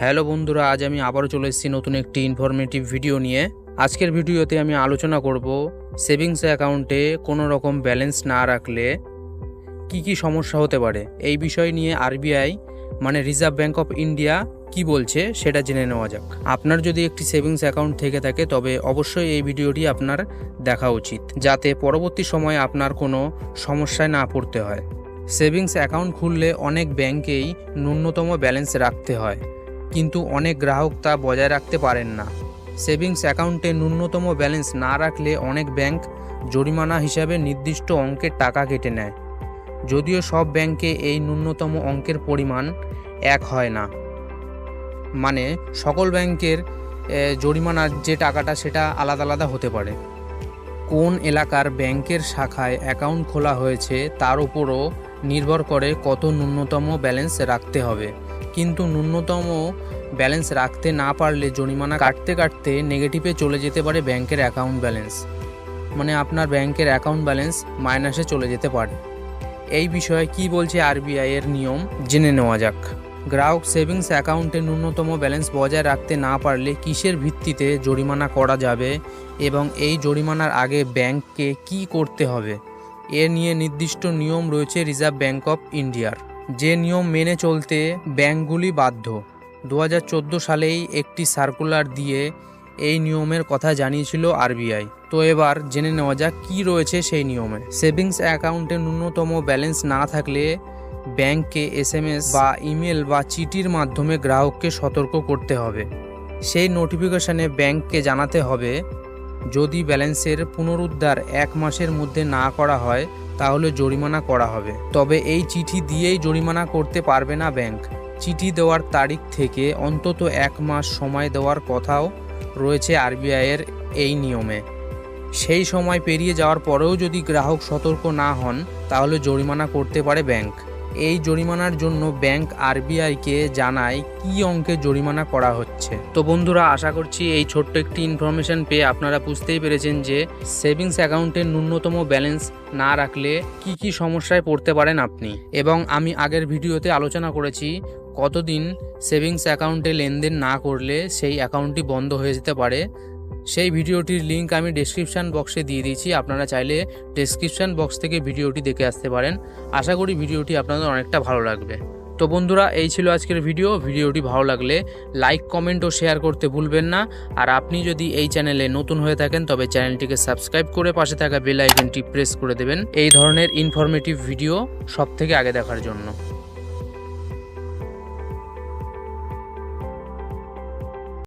Hello বন্ধুরা, আজ আমি আবারও চলে এসেছি নতুন একটি ইনফরমেটিভ ভিডিও নিয়ে। আজকের ভিডিওতে আমি আলোচনা করব সেভিংস অ্যাকাউন্টে কোনো রকম ব্যালেন্স না রাখলে কি কি সমস্যা হতে পারে। এই বিষয় নিয়ে আরবিআই মানে রিজার্ভ ব্যাঙ্ক অফ ইন্ডিয়া কি বলছে সেটা জেনে নেওয়া যাক। আপনার যদি একটি সেভিংস অ্যাকাউন্ট থেকে থাকে, তবে অবশ্যই এই ভিডিওটি আপনার দেখা উচিত, যাতে পরবর্তী সময়ে আপনার কোনো সমস্যায় না পড়তে হয়। সেভিংস অ্যাকাউন্ট খুললে অনেক ব্যাংকেই ন্যূনতম ব্যালেন্স রাখতে হয়। কিন্তু অনেক গ্রাহক তা বজায় রাখতে পারেন না। সেভিংস অ্যাকাউন্টে ন্যূনতম ব্যালেন্স না রাখলে অনেক ব্যাংক জরিমানা হিসাবে নির্দিষ্ট অঙ্কের টাকা কেটে নেয়। যদিও সব ব্যাংকে এই ন্যূনতম অঙ্কের পরিমাণ এক হয় না। মানে সকল ব্যাংকের জরিমানার যে টাকাটা সেটা আলাদা আলাদা হতে পারে। কোন এলাকার ব্যাংকের শাখায় অ্যাকাউন্ট খোলা হয়েছে তার উপরও নির্ভর করে কত ন্যূনতম ব্যালেন্স রাখতে হবে। কিন্তু ন্যূনতম ব্যালেন্স রাখতে না পারলে জরিমানা কাটতে কাটতে নেগেটিভে চলে যেতে পারে ব্যাংকের অ্যাকাউন্ট ব্যালেন্স। মানে আপনার ব্যাংকের অ্যাকাউন্ট ব্যালেন্স মাইনাসে চলে যেতে পারে। এই বিষয়ে কি বলছে আরবিআই এর নিয়ম? জেনে নেওয়া যাক। গ্রাহক সেভিংস অ্যাকাউন্টে ন্যূনতম ব্যালেন্স বজায় রাখতে না পারলে কিসের ভিত্তিতে জরিমানা করা যাবে এবং এই জরিমানার আগে ব্যাংককে কি করতে হবে? এ নিয়ে নির্দিষ্ট নিয়ম রয়েছে রিজার্ভ ব্যাঙ্ক অফ ইন্ডিয়ার। যে নিয়ম মেনে চলতে ব্যাংকগুলি বাধ্য। দু হাজার চোদ্দ সালেই একটি সার্কুলার দিয়ে এই নিয়মের কথা জানিয়েছিল আরবিআই। তো এবার জেনে নেওয়া যাক কী রয়েছে সেই নিয়মে। সেভিংস অ্যাকাউন্টে ন্যূনতম ব্যালেন্স না থাকলে ব্যাংককে এসএমএস বা ইমেল বা চিঠির মাধ্যমে গ্রাহককে সতর্ক করতে হবে। সেই নোটিফিকেশনে ব্যাংককে জানাতে হবে, যদি ব্যালেন্সের পুনরুদ্ধার এক মাসের মধ্যে না করা হয় তাহলে জরিমানা করা হবে। তবে এই চিঠি দিয়েই জরিমানা করতে পারবে না ব্যাংক। চিঠি দেওয়ার তারিখ থেকে অন্তত এক মাস সময় দেওয়ার কথাও রয়েছে আরবিআইয়ের এই নিয়মে। সেই সময় পেরিয়ে যাওয়ার পরেও যদি গ্রাহক সতর্ক না হন, তাহলে জরিমানা করতে পারে ব্যাংক। এই জরিমানার জন্য ব্যাংক আরবিআইকে জানায় কি অঙ্কে জরিমানা করা হচ্ছে। তো বন্ধুরা, আশা করছি এই ছোট্ট একটি ইনফরমেশন পেয়ে আপনারা বুঝতেই পেরেছেন যে সেভিংস অ্যাকাউন্টের ন্যূনতম ব্যালেন্স না রাখলে কি কি সমস্যায় পড়তে পারেন আপনি। এবং আমি আগের ভিডিওতে আলোচনা করেছি কতদিন সেভিংস অ্যাকাউন্টে লেনদেন না করলে সেই অ্যাকাউন্টটি বন্ধ হয়ে যেতে পারে। সেই ভিডিওটির লিংক আমি ডেসক্রিপশান বক্সে দিয়ে দিয়েছি। আপনারা চাইলে ডেসক্রিপশান বক্স থেকে ভিডিওটি দেখে আসতে পারেন। আশা করি ভিডিওটি আপনাদের অনেকটা ভালো লাগবে। তো বন্ধুরা, এই ছিল আজকের ভিডিও ভিডিওটি ভালো লাগলে লাইক কমেন্ট ও শেয়ার করতে ভুলবেন না। আর আপনি যদি এই চ্যানেলে নতুন হয়ে থাকেন, তবে চ্যানেলটিকে সাবস্ক্রাইব করে পাশে থাকা বেল আইকনটি প্রেস করে দেবেন। এই ধরনের ইনফরমেটিভ ভিডিও সব থেকে আগে দেখার জন্য।